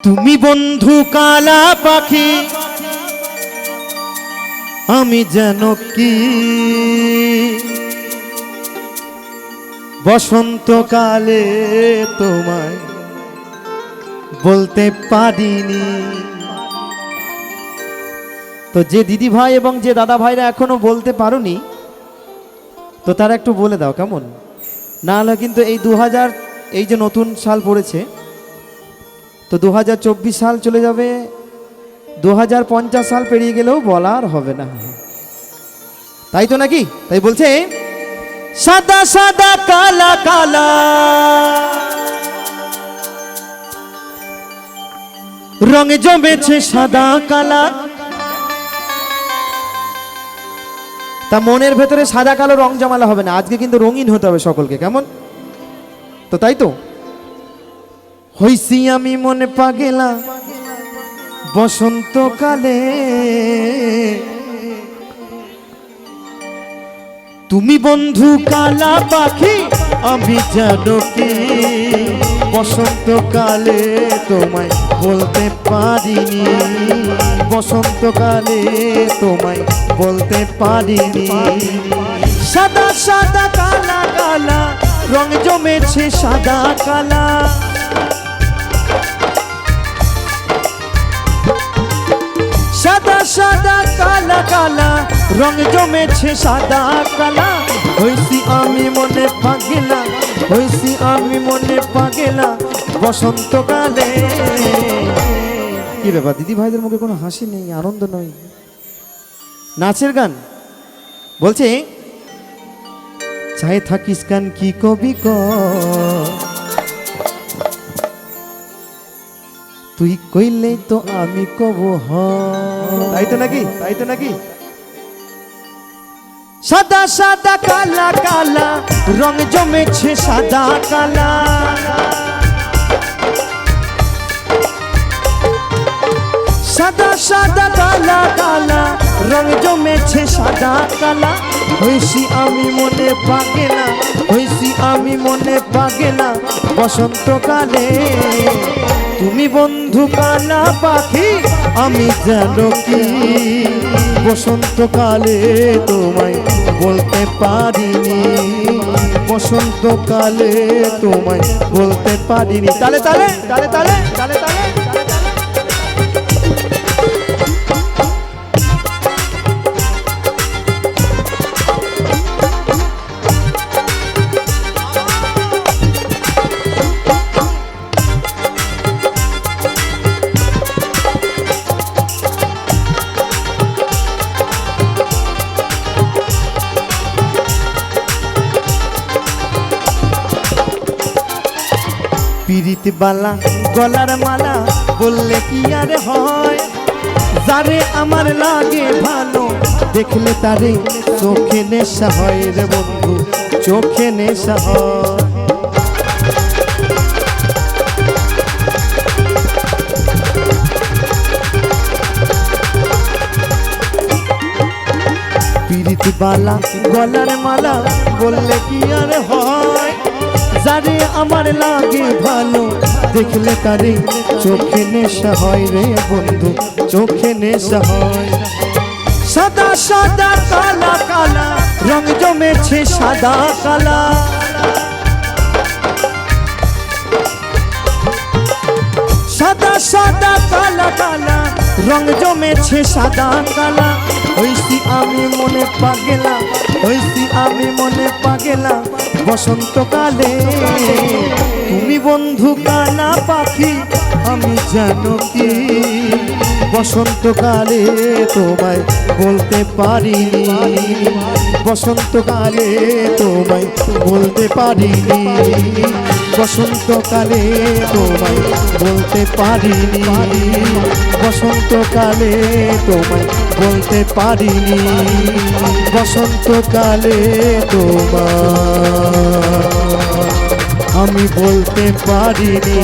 তুমি বন্ধু কালা পাখি, আমি যেন কি? বসন্তকালে তোমায় বলতে পারিনি। তো যে দিদি ভাই এবং যে দাদা ভাইরা এখনও বলতে পারোনি, তো তারা একটু বলে দাও কেমন? না হলে কিন্তু এই দু হাজার এই যে নতুন সাল পড়েছে তো দু হাজার চব্বিশ সাল চলে যাবে। দু হাজার পঞ্চাশ সাল পেরিয়ে গেলেও বলার হবে না। তাই তো নাকি? তাই বলছে, সাদা সাদা কালা কালা। রঙে জমেছে সাদা কালা। তা মনের ভেতরে সাদা কালো রং জমালে হবে না। আজকে কিন্তু রঙিন হতে হবে সকলকে, কেমন? তো তাই তো। হইসি আমি মনে পাগেলা। বসন্তকালে। তুমি বন্ধু কালা পাখি, আমি জানো কি? বসন্তকালে তোমায় বলতে পারিনি। বসন্তকালে তোমায় বলতে পারিনি। সাদা সাদা, কালা কালা, রং জমেছে সাদা, কালা। সাদা কালা কালা, রং জমেছে সাদা কালা। হইছি আমি মনে পাগেলা, হইছি আমি মনে পাগেলা, বসন্তকালে। কি ব্যাপার দিদি ভাইদের মুখে কোনো হাসি নেই, আনন্দ নয় নাচের গান? বলছে চাই থাকিস গান কি কবি ক? তুই কইলেই তো আমি কব তাই তো নাকি? তাই তো নাকি? সাদা সাদা কালা কালা রং জমেছে সাদা কালা। সাদা সাদা কালা কালা রং জমেছে সাদা কালা। হইছি আমি মনে পাগেলা হইছি আমি মনে পাগেলা বসন্তকালে। তুমি বন্ধু কালা পাখি, আমি যেন কি? বসন্তকালে তোমায় বলতে পারিনি। বসন্তকালে তোমায় বলতে পারিনি। তালে তালে তালে তালে তালে তালে। পিরিত বালা, গলার মালা বললে কি আর হয়? যারে আমার লাগে ভালো, দেখলে তারে চোখে নেশা হয় রে বন্ধু, চোখে নেশা হয়। পিরিত বালা, গলার মালা বললে কি আর হয়? যারে আমার লাগে ভালো, দেখলে তারে চোখে নেশা হয় রে বন্ধু, চোখে নেশা হয়। সাদা সাদা কালা কালা, রং জমেছে সাদা, কালা। সাদা সাদা কালা কালা, রং জমেছে সাদা, কালা। হইছি আমি মনে পাগেলা, হইছি আমি মনে পাগেলা। বসন্তকালে তুমি বন্ধু কানা পাখি, আমি জানো কি? বসন্তকালে তোমায় বলতে পারিনি। বসন্তকালে তোমায় বলতে পারিনি। বসন্তকালে তোমায় বলতে পারিনি। বসন্তকালে তোমায় বলতে পারিনি। বসন্তকালে তোমায় আমি বলতে পারিনি।